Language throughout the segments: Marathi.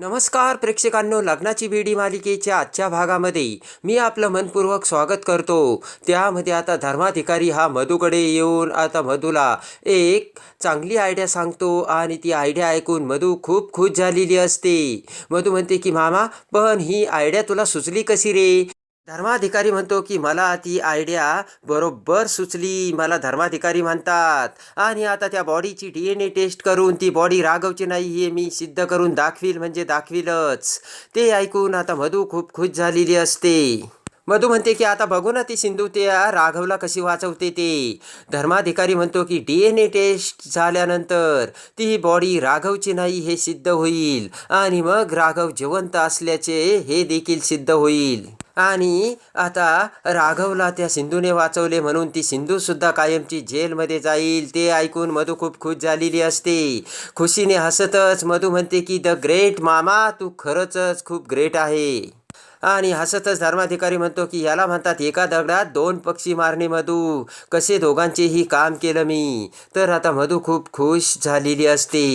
नमस्कार प्रेक्षकांनो लग्नाची बेडी मालिकेच्या आजच्या भागामध्ये मी आपलं मनपूर्वक स्वागत करतो. त्यामध्ये आता धर्माधिकारी हा मधूकडे येऊन आता मधूला एक चांगली आयडिया सांगतो आणि ती आयडिया ऐकून मधू खूप खुश झालेली असते. मधू म्हणते की मामा पण ही आयडिया तुला सुचली कशी रे? धर्माधिकारी म्हणतो की मला ती आयडिया बरोबर सुचली. मला धर्माधिकारी म्हणतात. आणि आता त्या बॉडीची डी एन ए टेस्ट करून ती बॉडी राघवची नाही हे मी सिद्ध करून दाखवील म्हणजे दाखवीलच. ते ऐकून आता मधू खूप खुश झालेली असते. मधू म्हणते की आता बघू ना ती सिंधू त्या राघवला कशी वाचवते ते. धर्माधिकारी म्हणतो की डी एन ए टेस्ट झाल्यानंतर ती बॉडी राघवची नाही हे सिद्ध होईल. आणि मग राघव जिवंत असल्याचे हे देखील सिद्ध होईल. आणि आता राघवला त्या सिंधूने वाचवले म्हणून ती सिंधू सुद्धा कायमची जेलमध्ये जाईल. ते ऐकून मधू खूप खुश झालेली असते. खुशीने हसतच मधू म्हणते की द ग्रेट मामा तू खरंच खूप ग्रेट आहे. आणि हसतच धर्माधिकारी म्हणतो की याला म्हणतात एका दगडात दोन पक्षी मारणे मधू. कसे दोघांचेही काम केलं मी. तर आता मधू खूप खुश झालेली असते.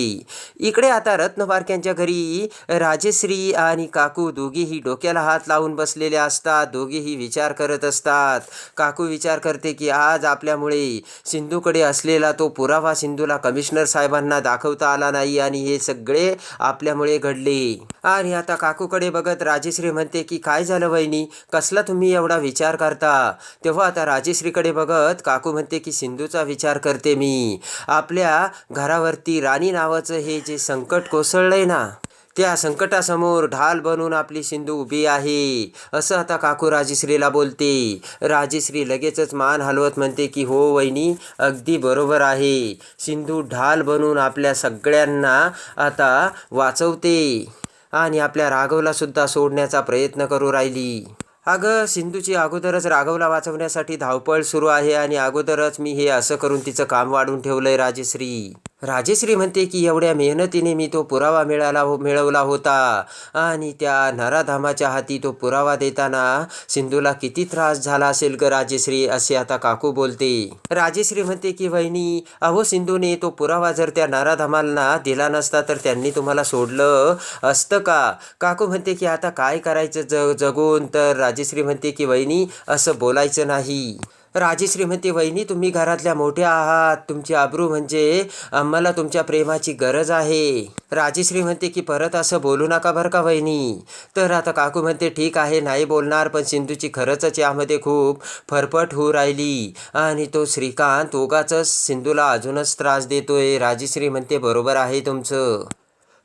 इकडे आता रत्नपारख्यांच्या घरी राजश्री आणि काकू दोघेही डोक्याला हात लावून बसलेले असतात. दोघेही विचार करत असतात. काकू विचार करते की आज आपल्यामुळे सिंधूकडे असलेला तो पुरावा सिंधूला कमिशनर साहेबांना दाखवता आला नाही आणि हे सगळे आपल्यामुळे घडले. आणि आता काकूकडे बघत राजश्री म्हणते की काय झालं वहिनी? कसला तुम्ही एवढा विचार करता? तेव्हा आता राजेश्रीकडे बघत काकू म्हणते की सिंधूचा विचार करते मी. आपल्या घरावरती राणी नावाचं हे जे संकट कोसळलंय ना त्या संकटासमोर ढाल बनून आपली सिंधू उभी आहे. असं आता काकू राजश्रीला बोलते. राजश्री लगेचच मान हलवत म्हणते की हो वहिनी अगदी बरोबर आहे. सिंधू ढाल बनून आपल्या सगळ्यांना आता वाचवते. आणि आपल्या राघवलासुद्धा सोडण्याचा प्रयत्न करू राहिली. अगं सिंधूची अगोदरच राघवला वाचवण्यासाठी धावपळ सुरू आहे आणि अगोदरच मी हे असं करून तिचं काम वाढून आहे राजेश्री. राजेश्री म्हणते की एवढ्या मेहनतीने मी तो पुरावा मिळाला हो मिळवला होता. आणि त्या नराधामाच्या हाती तो पुरावा देताना सिंधूला किती त्रास झाला असेल ग राजेश्री असे आता काकू बोलते. राजेश्री म्हणते की वहिनी अहो सिंधूने तो पुरावा जर त्या नराधामांना दिला नसता तर त्यांनी तुम्हाला सोडलं असतं का? काकू म्हणते की आता काय करायचं जग जगून? तर राजेश्री म्हणते की वहिनी असं बोलायचं नाही. राजश्री म्हणते वहिनी तुम्ही घरातल्या मोठ्या आहात. तुमची आबरू म्हणजे आम्हाला तुमच्या प्रेमाची गरज आहे. राजश्री म्हणते की परत असं बोलू नका बरं का वहिनी? तर आता काकू म्हणते ठीक आहे नाही बोलणार पण सिंधूची खरंच यामध्ये खूप फरफट होऊ राहिली. आणि तो श्रीकांत उगाच सिंधूला अजूनच त्रास देतोय. राजश्री म्हणते बरोबर आहे तुमचं.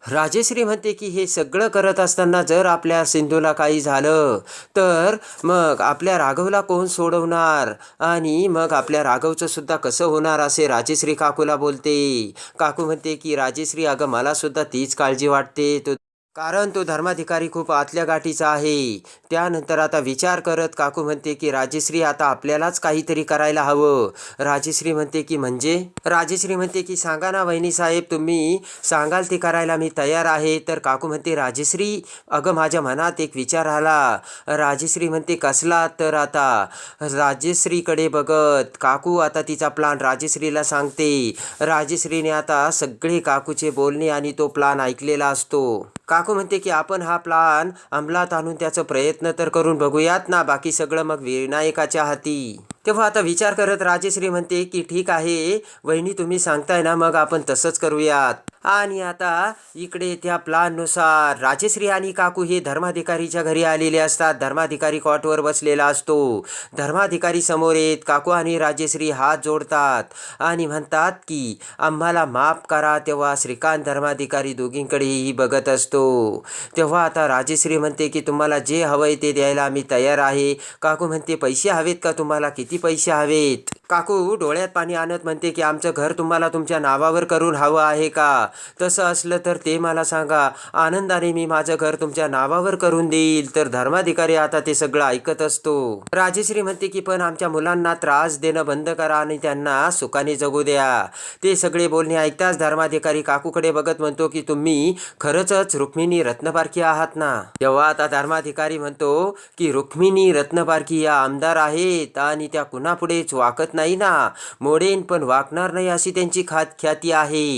राजेश्री म्हणते की हे सगळं करत असताना जर आपल्या सिंधूला काही झालं तर मग आपल्या राघवला कोण सोडवणार? आणि मग आपल्या राघवचं सुद्धा कसं होणार असे राजेश्री काकूला बोलते. काकू म्हणते की राजेश्री अगं मला सुद्धा तीच काळजी वाटते. तो कारण तो धर्माधिकारी खूप आतल्या गाठीचा आहे. त्यानंतर आता विचार करत काकू म्हणते की राजेश्री आता आपल्यालाच काहीतरी करायला हवं. राजश्री म्हणते की म्हणजे? राजेश्री म्हणते की सांगा ना वहिनी साहेब तुम्ही सांगाल ते करायला मी तयार आहे. तर काकू म्हणते राजेश्री अगं माझ्या मनात एक विचार आला. राजेश्री म्हणते कसला? तर आता राजेश्रीकडे बघत. काकू आता तिचा प्लान राजेश्रीला सांगते. राजेश्रीने आता सगळे काकूचे बोलणे आणि तो प्लान ऐकलेला असतो. काकू म्हणते की आपण हा प्लान अंमलात आणून त्याचा प्रयत्न तर करून बघूयात ना बाकी सगळं मग विनायकाच्या हाती. तेव्हा आता विचार करत राजेश्री म्हणते की ठीक आहे वहिनी तुम्ही सांगताय ना मग आपण तसंच करूयात. आणि आता इकडे त्या प्लाननुसार राजश्री आणि काकू हे धर्माधिकारीच्या घरी आलेले असतात. धर्माधिकारी कॉटवर बसलेला असतो. धर्माधिकारी समोर येत काकू आणि राजश्री हात जोडतात आणि म्हणतात की आम्हाला माफ करा तेव्हा श्रीकांत धर्माधिकारी दोघींकडेही बघत असतो. तेव्हा आता राजश्री म्हणते की तुम्हाला जे हवंय ते द्यायला आम्ही तयार आहे. काकू म्हणते पैसे हवेत का तुम्हाला? किती पैसे हवेत? काकू डोळ्यात पाणी आणत म्हणते की आमचं घर तुम्हाला तुमच्या नावावर करून हवं आहे का? तसं असलं तर ते मला सांगा. आनंदाने मी माझं घर तुमच्या नावावर करून देईल. तर धर्माधिकारी आता ते सगळं ऐकत असतो. राजेश्री म्हणते की पण आमच्या मुलांना त्रास देणं बंद करा आणि त्यांना सुखाने जगू द्या. ते सगळे बोलणे ऐकताच धर्माधिकारी काकूकडे बघत म्हणतो की तुम्ही खरंच रुक्मिणी रत्नपारखी आहात ना? तेव्हा आता धर्माधिकारी म्हणतो की रुक्मिणी रत्नपारखी या आमदार आहेत आणि त्या कुणापुढेच वाकत नाही ना. मोडेन पण वाकणार नाही अशी त्यांची खात ख्याती आहे.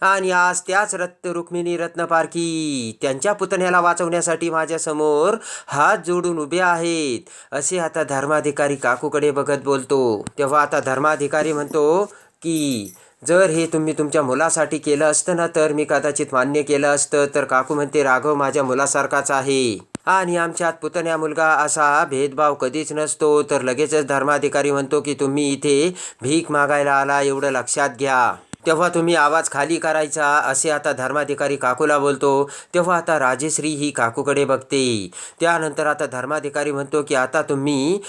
आणि आज त्याच रत्न रुक्मिणी रत्नपारखी त्यांच्या पुतण्याला वाचवण्यासाठी माझ्यासमोर हात जोडून उभे आहेत. असे आता धर्माधिकारी काकूकडे बघत बोलतो. तेव्हा आता धर्माधिकारी म्हणतो की जर हे तुम्ही तुमच्या मुलासाठी केलं असतं ना तर मी कदाचित मान्य केलं असतं. तर काकू म्हणते राघव माझ्या मुलासारखाच आहे. आणि आमच्यात पुतण्या मुलगा असा भेदभाव कधीच नसतो. तर लगेचच धर्माधिकारी म्हणतो की तुम्ही इथे भीक मागायला आला एवढं लक्षात घ्या. तेव्हा तुम्ही आवाज खाली करायचा असे आता धर्माधिकारी काकूला बोलतो. तेव्हा आता राजेश्री ही काकूकडे बघते. त्यानंतर आता धर्माधिकारी म्हणतो की आता तुम्ही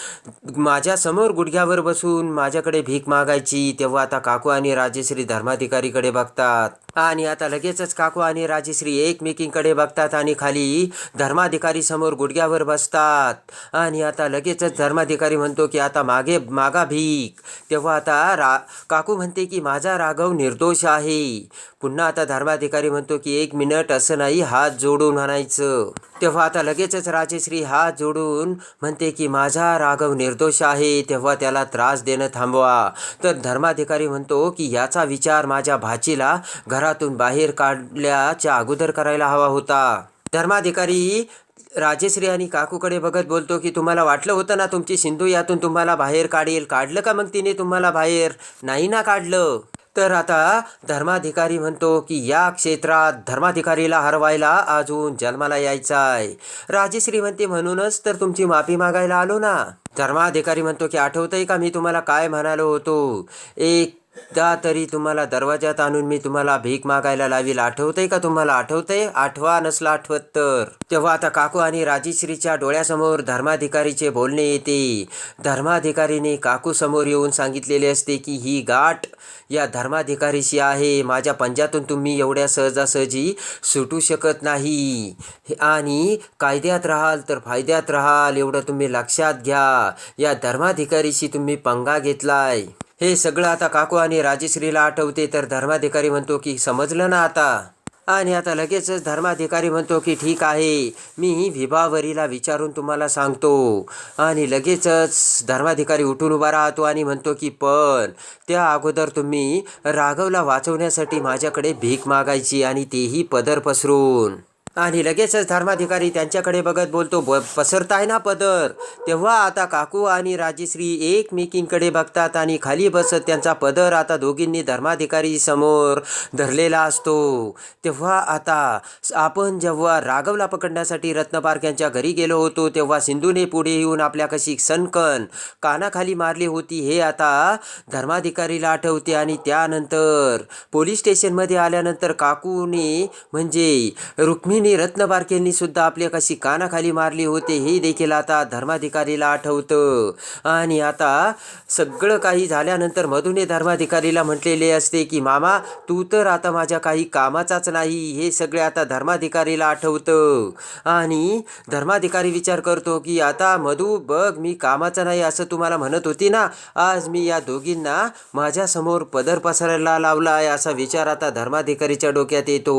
माझ्यासमोर गुडघ्यावर बसून माझ्याकडे भीक मागायची. तेव्हा आता काकू आणि राजेश्री धर्माधिकारीकडे बघतात. आणि आता लगेचच काकू आणि राजेश्री एकमेकींकडे बघतात आणि खाली धर्माधिकारी समोर गुडघ्यावर बसतात. आणि आता लगेचच धर्माधिकारी म्हणतो की आता मागे मागा भीक. तेव्हा आता रा काकू म्हणते की माझा राघव निर्दोष आहे. पुन्हा आता धर्माधिकारी म्हणतो की एक मिनिट असं नाही हात जोडून म्हणायचं तेव्हा आता लगेचच राजेश्री हात जोडून म्हणते की माझा राघव निर्दोष आहे तेव्हा त्याला त्रास देणं थांबवा. तर धर्माधिकारी म्हणतो की याचा विचार माझ्या भाचीला घरातून बाहेर काढल्याच्या अगोदर करायला हवा होता. धर्माधिकारी राजेश्री आणि काकूकडे बघत बोलतो की तुम्हाला वाटलं होतं ना तुमची सिंधू यातून तुम्हाला बाहेर काढेल? काढलं का मग तिने तुम्हाला बाहेर? नाही ना काढलं. तर आता धर्माधिकारी म्हणतो की या क्षेत्रात धर्माधिकारीला हरवायला अजून जन्माला यायचा आहे राजेश्री म्हणते म्हणूनच तर तुमची माफी मागायला आलो ना. धर्माधिकारी म्हणतो की आठवतंय का मी तुम्हाला काय म्हणालो होतो? एकदा तरी तुम्हाला दरवाजात आणून मी तुम्हाला भीक मागायला लावील. आठवतंय का तुम्हाला? आठवतंय? आठवा नसला आठवत तर. तेव्हा आता काकू आणि राजेश्रीच्या डोळ्यासमोर धर्माधिकारीचे बोलणे येते. धर्माधिकारीने काकू समोर येऊन सांगितलेले असते की ही गाठ या धर्माधिकारीशी आहे. माझ्या पंजातून तुम्ही एवढ्या सहजासहजी सुटू शकत नाही. आणि कायद्यात राहाल तर फायद्यात राहाल. एवढं तुम्ही लक्षात घ्या. या धर्माधिकारीशी तुम्ही पंगा घेतलाय. हे सगळं आता काकू आणि राजेश्रीला आठवते. तर धर्माधिकारी म्हणतो की समजलं ना आता? आणि आता लगेचच धर्माधिकारी म्हणतो की ठीक आहे मी विभावरीला विचारून तुम्हाला सांगतो. आणि लगेचच धर्माधिकारी उठून उभा राहतो आणि म्हणतो की पण त्या अगोदर तुम्ही राघवला वाचवण्यासाठी माझ्याकडे भीक मागायची आणि तेही पदर पसरून. आणि लगेचच धर्माधिकारी त्यांच्याकडे बघत बोलतो ब पसरताय ना पदर. तेव्हा आता काकू आणि राजेश्री एकमेकींकडे बघतात आणि खाली बसत त्यांचा पदर आता दोघींनी धर्माधिकारी समोर धरलेला असतो. तेव्हा आता आपण जेव्हा राघवला पकडण्यासाठी रत्नपार्क यांच्या घरी गेलो होतो तेव्हा सिंधूने पुढे येऊन आपल्या कशी सनकन कानाखाली मारली होती हे आता धर्माधिकारीला आठवते. आणि त्यानंतर पोलीस स्टेशनमध्ये आल्यानंतर काकूने म्हणजे रुक्मिणी रत्नबारकेंनी सुद्धा आपल्या कशी कानाखाली मारली होते हे देखील आता धर्माधिकारीला आठवतं. आणि आता सगळं काही झाल्यानंतर मधुने धर्माधिकारीला म्हटलेले असते की मामा तू तर आता माझ्या काही कामाचाच नाही हे सगळे आता धर्माधिकारीला आठवतं. आणि धर्माधिकारी विचार करतो की आता मधू बघ मी कामाचा नाही असं तुम्हाला म्हणत होती ना आज मी या दोघींना माझ्यासमोर पदर पसरायला लावला आहे असा विचार आता धर्माधिकारीच्या डोक्यात येतो.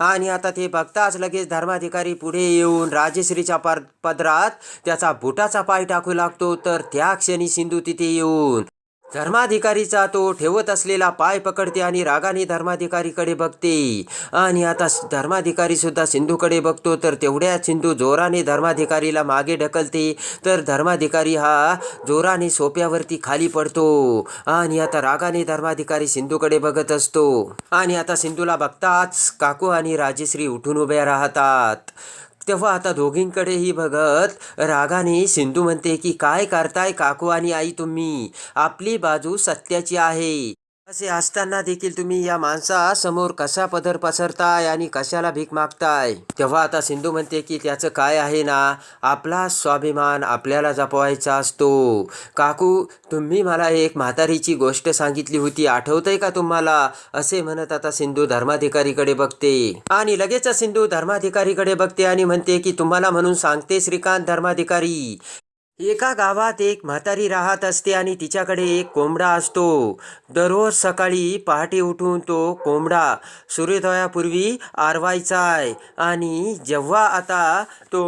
आणि आता ते बघताच लगेच धर्माधिकारी पुढे येऊन राजेश्रीच्या पदरात त्याचा बुटाचा पाय टाकू लागतो. तर त्या क्षणी सिंधू तिथे येऊन धर्माधिकारीचा तो ठेवत असलेला पाय पकडते आणि रागाने धर्माधिकारीकडे बघते. आणि आता धर्माधिकारी सुद्धा सिंधूकडे बघतो तर तेवढ्याच सिंधू जोराने धर्माधिकारीला मागे ढकलते तर धर्माधिकारी हा जोराने सोप्यावरती खाली पडतो. आणि आता रागाने धर्माधिकारी सिंधूकडे बघत असतो. आणि आता सिंधूला बघताच काकू आणि राजेश्री उठून उभ्या राहतात. तेव्हा आता दोघींकडेही बघत रागाने सिंधू म्हणते की काय करताय काकू आणि आई तुम्ही? आपली बाजू सत्याची आहे. असे असताना देखील तुम्ही या माणसासमोर कसा पदर पसरताय आणि कशाला भीक मागताय? तेव्हा आता सिंधू म्हणते की त्याचं काय आहे ना? आपला स्वाभिमान आपल्याला जपवायचा असतो. काकू तुम्ही मला एक म्हातारीची गोष्ट सांगितली होती. आठवतंय का तुम्हाला? असे म्हणत आता सिंधू धर्माधिकारीकडे बघते. आणि लगेच सिंधू धर्माधिकारीकडे बघते आणि म्हणते की तुम्हाला म्हणून सांगते श्रीकांत धर्माधिकारी. एका गावात एक म्हातारी राहत असते आणि तिच्याकडे एक कोंबडा असतो. दररोज सकाळी पहाटे उठून तो कोंबडा सूर्योदयापूर्वी आरवायचा आहे आणि जेव्हा आता तो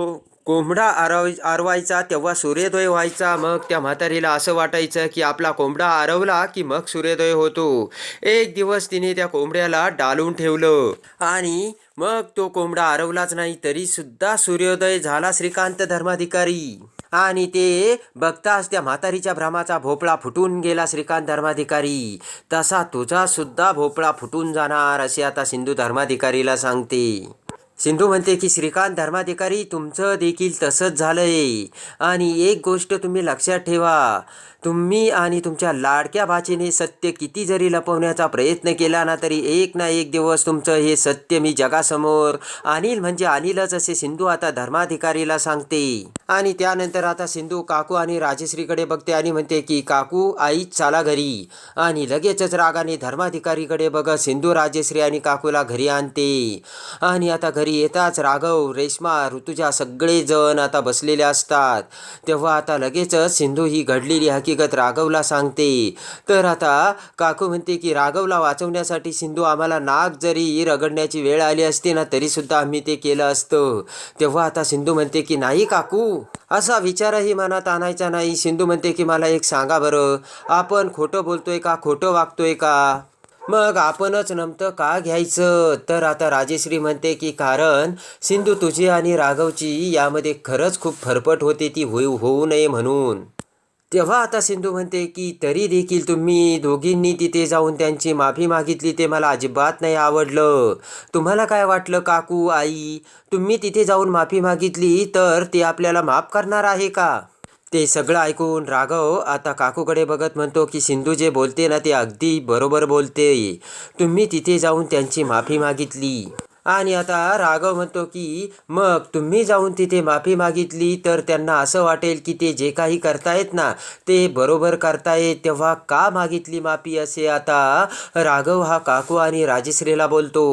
कोंबडा आरव आरवायचा तेव्हा सूर्योदय व्हायचा. मग त्या म्हातारीला असं वाटायचं की आपला कोंबडा आरवला की मग सूर्योदय होतो. एक दिवस तिने त्या कोंबड्याला डालून ठेवलं आणि मग तो कोंबडा आरवलाच नाही तरीसुद्धा सूर्योदय झाला श्रीकांत धर्माधिकारी. आणि ते बघताच त्या म्हातारीच्या भ्रमाचा भोपळा फुटून गेला श्रीकांत धर्माधिकारी. तसा तुझा सुद्धा भोपळा फुटून जाणार असे आता सिंधू धर्माधिकारीला सांगते. सिंधू म्हणते की श्रीकांत धर्माधिकारी तुमचं देखील तसंच झालंय. आणि एक गोष्ट तुम्ही लक्षात ठेवा तुम्ही आणि तुमच्या लाडक्या भाचीने सत्य किती जरी लपवण्याचा प्रयत्न केला ना तरी एक ना एक दिवस तुमचं हे सत्य मी जगासमोर अनिल म्हणजे अनिलच असे सिंधू आता धर्माधिकारीला सांगते. आणि त्यानंतर आता सिंधू काकू आणि राजेश्रीकडे बघते आणि म्हणते की काकू आईच चाला घरी. आणि लगेचच रागाने धर्माधिकारीकडे बघत सिंधू राजश्री आणि काकूला घरी आणते. आणि आता घरी येताच राघव रेश्मा ऋतुजा सगळेजण आता बसलेले असतात. तेव्हा आता लगेचच सिंधू ही घडलेली हकीकत राघवला सांगते. तर आता काकू म्हणते की राघवला वाचवण्यासाठी सिंधू आम्हाला नाक जरी रगडण्याची वेळ आली असती ना तरी सुद्धा आम्ही ते केलं असतं. तेव्हा आता सिंधू म्हणते की नाही काकू असा विचारही मनात आणायचा नाही. सिंधू म्हणते की मला एक सांगा बरं आपण खोटं बोलतोय का खोटं वागतोय का? मग आपणच नमतं का घ्यायचं? तर आता राजेश्री म्हणते की कारण सिंधू तुझी आणि राघवची यामध्ये खरंच खूप फरफट होते ती होऊ होऊ नये म्हणून. तेव्हा आता सिंधू म्हणते की तरी देखील तुम्ही दोघींनी तिथे जाऊन त्यांची माफी मागितली ते मला अजिबात नाही आवडलं. तुम्हाला काय वाटलं काकू आई? तुम्ही तिथे जाऊन माफी मागितली तर ते आपल्याला माफ करणार आहे का? ते सगळं ऐकून राघव आता काकूकडे बघत म्हणतो की सिंधू जे बोलते ना ते अगदी बरोबर बोलते. तुम्ही तिथे जाऊन त्यांची माफी मागितली. आणि आता राघव म्हणतो की मग तुम्ही जाऊन तिथे माफी मागितली तर त्यांना असं वाटेल की ते जे काही करतायत ना ते बरोबर करतायत तेव्हा का मागितली माफी असे? आता राघव हा काकू आणि राजश्रीला बोलतो.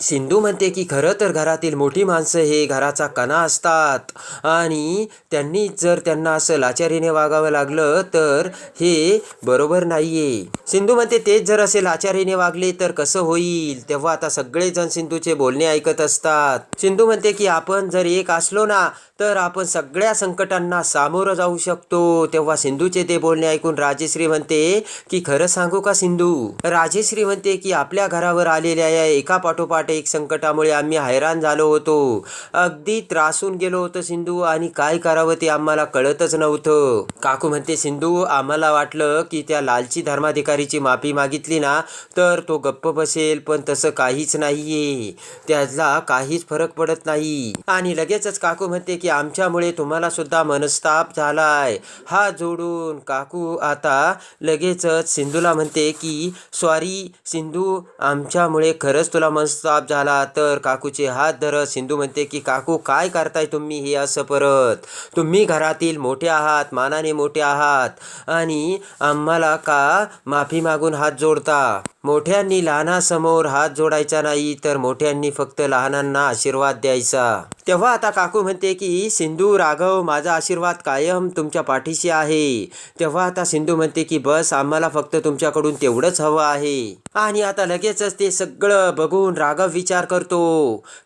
सिंधू म्हणते की खरं तर घरातील मोठी माणसं हे घराचा कणा असतात. आणि त्यांनी जर त्यांना असं लाचारीने वागावं लागलं तर हे बरोबर नाही आहे सिंधू म्हणते तेच जर असे लाचारीने वागले तर कसं होईल? तेव्हा आता सगळेजण सिंधूचे बोलणे ऐकत असतात. सिंधू म्हणते की आपण जर एक असलो ना तर आपण सगळ्या संकटांना सामोरं जाऊ शकतो. तेव्हा सिंधूचे ते बोलणे ऐकून राजेश्री म्हणते की खरं सांगू का सिंधू? राजेश्री म्हणते की आपल्या घरावर आलेल्या या एका पाठोपाठ एक संकटामुळे आम्ही हैराण झालो होतो. अगदी त्रासून गेलो होतो सिंधू आणि काय करावं ते आम्हाला कळतच नव्हतं. काकू म्हणते सिंधू आम्हाला वाटलं की त्या लालची धर्माधिकारीची माफी मागितली ना तर तो गप्प बसेल पण तसं काहीच नाहीये. त्याला काहीच फरक पडत नाही. आणि लगेचच काकू म्हणते की आमच्यामुळे तुम्हाला सुद्धा मनस्ताप आहे हा जोडून काकू आता लगेचच सिंधूला म्हणते की सॉरी सिंधू आमच्यामुळे खरंच तुला मनस्ताप झाला. तर काकूचे हात धरत सिंधू म्हणते की काकू काय करताय तुम्ही हे असं परत? तुम्ही घरातील मोठे आहात मानाने मोठे आहात. आणि आम्हाला का माफी मागून हात जोडता? मोठ्यांनी लहानासमोर हात जोडायचा नाही तर मोठ्यांनी फक्त लहानांना आशीर्वाद द्यायचा. तेव्हा आता काकू म्हणते की सिंधू राघव माझा आशीर्वाद कायम तुमच्या पाठीशी आहे. तेव्हा आता सिंधू म्हणते की बस आम्हाला फक्त तुमच्याकडून तेवढंच हवं आहे. आणि आता लगेचच ते सगळं बघून राघव विचार करतो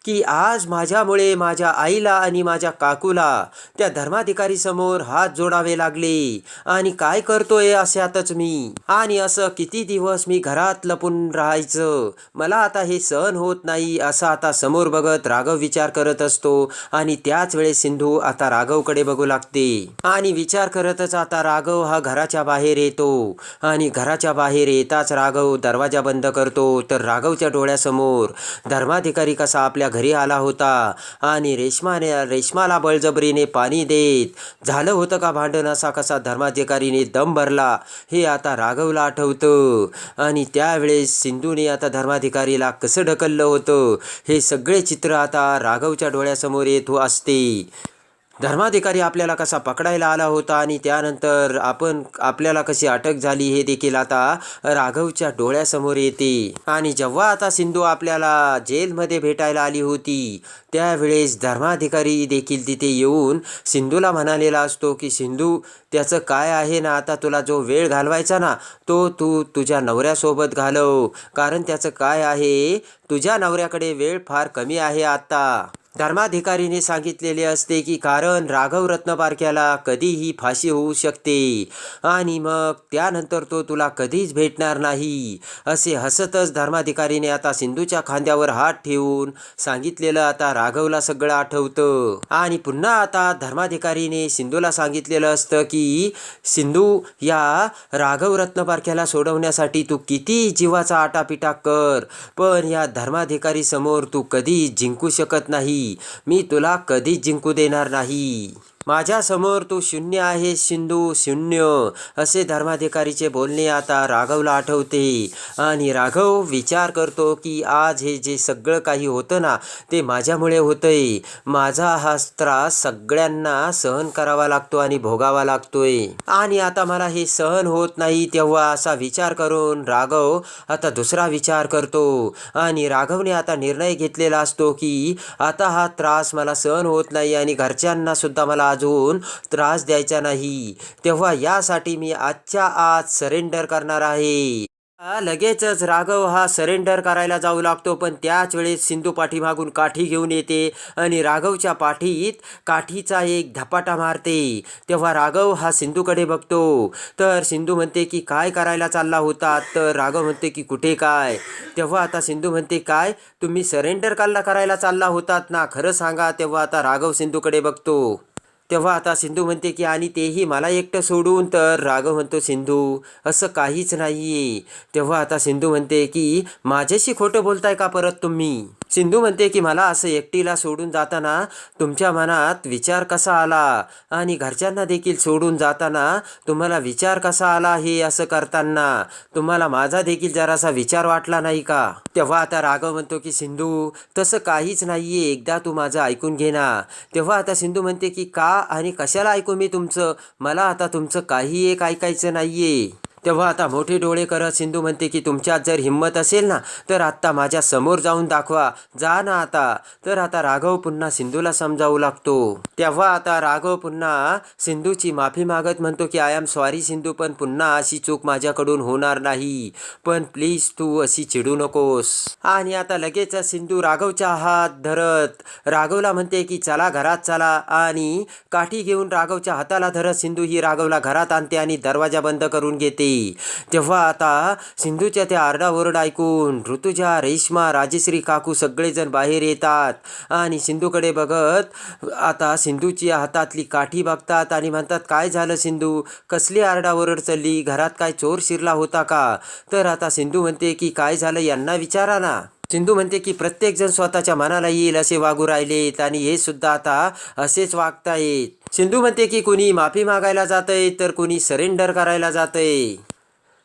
की आज माझ्यामुळे माझ्या आईला आणि माझ्या काकूला त्या धर्माधिकारी समोर हात जोडावे लागले. आणि काय करतोय अशातच मी? आणि असं किती दिवस मी घरात लपून राहायचं? मला आता हे सहन होत नाही असं आता समोर बघत राघव विचार करत असतो. आणि त्याच वेळेस सिंधू आता राघवकडे बघू लागते. आणि विचार करतच आता राघव हा घराच्या बाहेर येतो. आणि घराच्या बाहेर येताच राघव दरवाजा बंद करतो. तर राघवच्या डोळ्यासमोर धर्माधिकारी कसा आपल्या घरी आला होता. आणि रेशमाने रेशमाला बळजबरीने पाणी देत झालं होतं का भांडण? असा कसा धर्माधिकारीने दम भरला? हे आता राघवला आठवतं. आणि त्यावेळेस सिंधूने आता धर्माधिकारीला कसं ढकललं होतं. हे सगळे चित्र आता राघवच्या समोर येत असते. धर्माधिकारी आपल्याला कसा पकडायला आला होता आणि त्यानंतर आपण आपल्याला कशी अटक झाली हे देखील आता राघवच्या डोळ्यासमोर येते. आणि जेव्हा आता सिंधू आपल्याला जेलमध्ये भेटायला आली होती त्यावेळेस धर्माधिकारी देखील तिथे येऊन सिंधूला म्हणालेला असतो की सिंधू त्याचं काय आहे ना? आता तुला जो वेळ घालवायचा ना तो तू तुझ्या नवऱ्यासोबत घालव. कारण त्याचं काय आहे? तुझ्या नवऱ्याकडे वेळ फार कमी आहे आता. धर्माधिकारीने सांगितलेले असते की कारण राघव रत्नपारख्याला कधीही फाशी होऊ शकते. आणि मग त्यानंतर तो तुला कधीच भेटणार नाही असे हसतच धर्माधिकारीने आता सिंधूच्या खांद्यावर हात ठेवून सांगितलेलं आता राघवला सगळं आठवतं. आणि पुन्हा आता धर्माधिकारीने सिंधूला सांगितलेलं असतं की सिंधू या राघव रत्नपारख्याला सोडवण्यासाठी तू किती जीवाचा आटापिटा कर पण या धर्माधिकारी समोर तू कधी जिंकू शकत नाही. मी तुला कधीच जिंकू देणार नाही. माझ्यासमोर तू शून्य आहे सिंधू शून्य. असे धर्माधिकारीचे बोलणे आता राघवला आठवते. आणि राघव विचार करतो की आज हे जे सगळं काही होतं ना ते माझ्यामुळे होतंय. माझा हा त्रास सगळ्यांना सहन करावा लागतो आणि भोगावा लागतोय. आणि आता मला हे सहन होत नाही तेव्हा असा विचार करून राघव आता दुसरा विचार करतो. आणि राघवने आता निर्णय घेतलेला असतो की आता हा त्रास मला सहन होत नाही आणि घरच्यांना सुद्धा मला अजून त्रास द्यायचा नाही. तेव्हा यासाठी मी आजच्या आज सरेंडर करणार आहे. लगेचच राघव हा सरेंडर करायला जाऊ लागतो पण त्याच वेळेस सिंधू पाठीमागून काठी घेऊन येते आणि राघवच्या पाठीत काठीचा एक धपाटा मारते. तेव्हा राघव हा सिंधूकडे बघतो. तर सिंधू म्हणते की काय करायला चालला होता? तर राघव म्हणते की कुठे काय? तेव्हा आता सिंधू म्हणते काय? तुम्ही सरेंडर कालला करायला चालला होतात ना? खरं सांगा. तेव्हा आता राघव सिंधूकडे बघतो. तेव्हा आता सिंधू म्हणते की आणि तेही मला एकटं सोडून तर. राघव म्हणतो सिंधू असं काहीच नाही तेव्हा आता सिंधू म्हणते की माझ्याशी खोटं बोलताय का परत तुम्ही? सिंधू म्हणते की मला असं एकटीला सोडून जाताना तुमच्या मनात विचार कसा आला? आणि घरच्यांना देखील सोडून जाताना तुम्हाला विचार कसा आला हे असं करताना? तुम्हाला माझा देखील जरासा विचार वाटला नाही का? तेव्हा आता राघव म्हणतो की सिंधू तसं काहीच नाहीये. एकदा तू माझं ऐकून घे ना. तेव्हा आता सिंधू म्हणते की का आणि कशाला ऐकू मी तुमचं? मला आता तुमचं काही एक ऐकायचं नाही आहे तेव्हा आता मोठे डोळे करत सिंधू म्हणते की तुमच्यात जर हिंमत असेल ना तर आत्ता माझ्यासमोर जाऊन दाखवा. जा ना आता. तर आता राघव पुन्हा सिंधूला समजावू लागतो. तेव्हा आता राघव पुन्हा सिंधूची माफी मागत म्हणतो की आय एम सॉरी सिंधू पण पुन्हा अशी चूक माझ्याकडून होणार नाही. पण प्लीज तू अशी चिडू नकोस. आणि आता लगेच सिंधू राघवचा हात धरत राघवला म्हणते की चला घरात चला. आणि काठी घेऊन राघवच्या हाताला धरत सिंधू ही राघवला घरात आणते आणि दरवाजा बंद करून घेते. तेव्हा आता सिंधूच्या त्या आरडाओरड ऐकून ऋतुजा रेश्मा राजश्री काकू सगळेजण बाहेर येतात. आणि सिंधूकडे बघत आता सिंधूची हातातली काठी बघतात आणि म्हणतात काय झालं सिंधू? कसली आरडाओरड चालली? घरात काय चोर शिरला होता का? तर आता सिंधू म्हणते की काय झालं? यांना विचारा ना. सिंधू म्हणते की प्रत्येकजण स्वतःच्या मनाला येईल असे वागू राहिलेत आणि हे सुद्धा आता असेच वागतायत. सिंधू म्हणते की कुणी माफी मागायला जातंय तर कुणी सरेंडर करायला जातंय.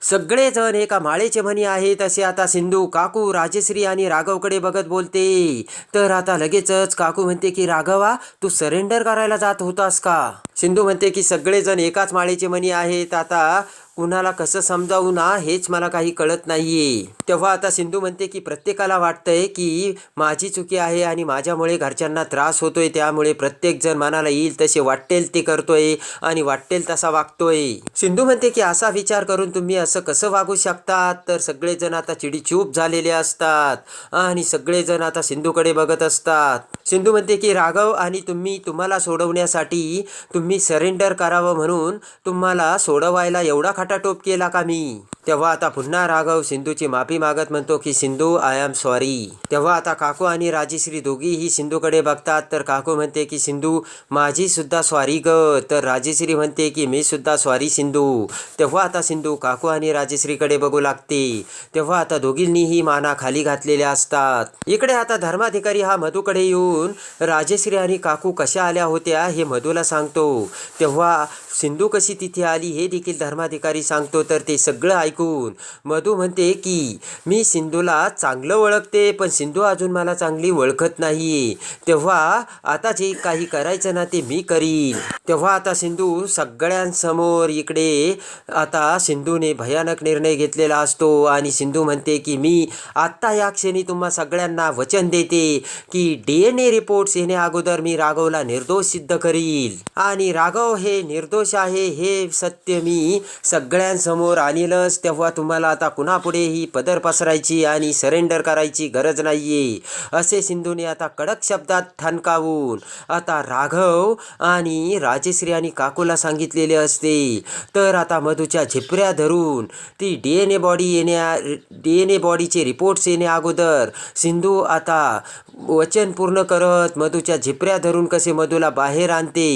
सगळेजण एका माळेचे म्हणी आहेत असे आता सिंधू काकू राजश्री आणि राघवकडे बघत बोलते. तर आता लगेचच काकू म्हणते की राघवा तू सरेंडर करायला जात होतास का? सिंधू म्हणते की सगळेजण एकाच माळेचे म्हणी आहेत. आता कुणाला कसं समजावू ना हेच मला काही कळत नाहीये. तेव्हा आता सिंधू म्हणते की प्रत्येकाला वाटतंय की माझी चुकी आहे आणि माझ्यामुळे घरच्यांना त्रास होतोय. त्यामुळे प्रत्येकजण मनाला येईल तसे वाटेल ते करतोय आणि वाटेल तसा वागतोय. सिंधू म्हणते की असा विचार करून तुम्ही असं कसं वागू शकतात? तर सगळेजण आता चिडीचूप झालेले असतात आणि सगळेजण आता सिंधूकडे बघत असतात. सिंधू म्हणते की राघव आणि तुम्ही तुम्हाला सोडवण्यासाठी तुम्ही सरेंडर करावं म्हणून तुम्हाला सोडवायला एवढा खटाटोप केला का मी? तेव्हा आता पुन्हा राघव सिंधूची माफी मागत म्हणतो की सिंधू आय एम सॉरी तेव्हा आता काकू आणि राजेश्री दोघीही सिंधूकडे बघतात. तर काकू म्हणते की सिंधू माझी सुद्धा स्वारी ग. तर राजेश्री म्हणते की मी सुद्धा स्वारी सिंधू. तेव्हा आता सिंधू काकू आणि राजेश्रीकडे बघू लागते. तेव्हा आता दोघींनीही माना खाली घातलेल्या असतात. इकडे आता धर्माधिकारी हा मधूकडे येऊन राजेश्री आणि काकू कशा आल्या होत्या हे मधूला सांगतो. तेव्हा सिंधू कशी तिथे आली हे देखील धर्माधिकारी सांगतो तर ते सगळं ऐकून मधू म्हणते की मी सिंधूला चांगलं ओळखते पण सिंधू अजून मला चांगली ओळखत नाही. तेव्हा आता जे काही करायचं ना ते मी करीन. तेव्हा आता सिंधू सगळ्यांसमोर इकडे आता सिंधूने भयानक निर्णय घेतलेला असतो आणि सिंधू म्हणते की मी आत्ता या क्षणी तुम्हा सगळ्यांना वचन देते की डी एन ए रिपोर्ट्स येण्या अगोदर मी राघवला निर्दोष सिद्ध करील. आणि राघव हे निर्दोष आहे हे सत्य मी सगळ्यांसमोर आणीलच. तेव्हा तुम्हाला आता कुणापुढे ही पदर पसरायची आणि सरेंडर करायची गरज नाहीये. असे सिंधूने आता कडक शब्दात ठणकावून आता राघव आणि राजेश्री आणि काकूला सांगितलेले असते. तर आता मधूच्या झिपऱ्या धरून ती डी एन ए बॉडी येण्या डी एन ए बॉडीचे रिपोर्ट्स येण्या अगोदर सिंधू आता वचन पूर्ण करत मधूच्या झिपऱ्या धरून कसे मधूला बाहेर आणते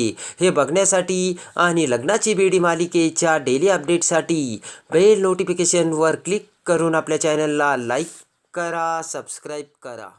हे बघण्यासाठी आणि लग्नाची बेडी मालिकेच्या डेली अपडेटसाठी बेल नोटिफिकेशनवर क्लिक करून आपल्या चॅनलला लाईक करा सबस्क्राईब करा.